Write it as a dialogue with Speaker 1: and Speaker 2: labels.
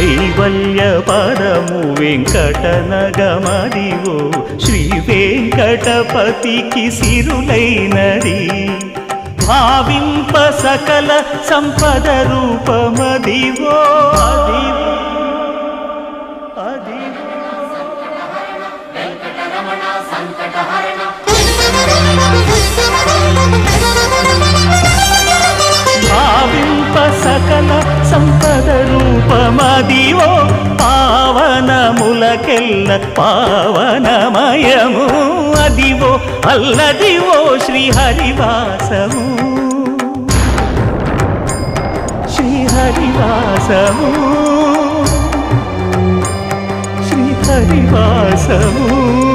Speaker 1: కైవల్య పదము వెంకటనగమదివో శ్రీ వెంకటపతికి సిరులైనది. భావింప సకల సంపద రూపమదివో అదివో. అదివో భావింప సకల సంపద రూపమదివో పావనములకెల్ల పావనమయము. అదివో అల్లదివో శ్రీహరివాసము. శ్రీహరివాసము. శ్రీహరివాసము.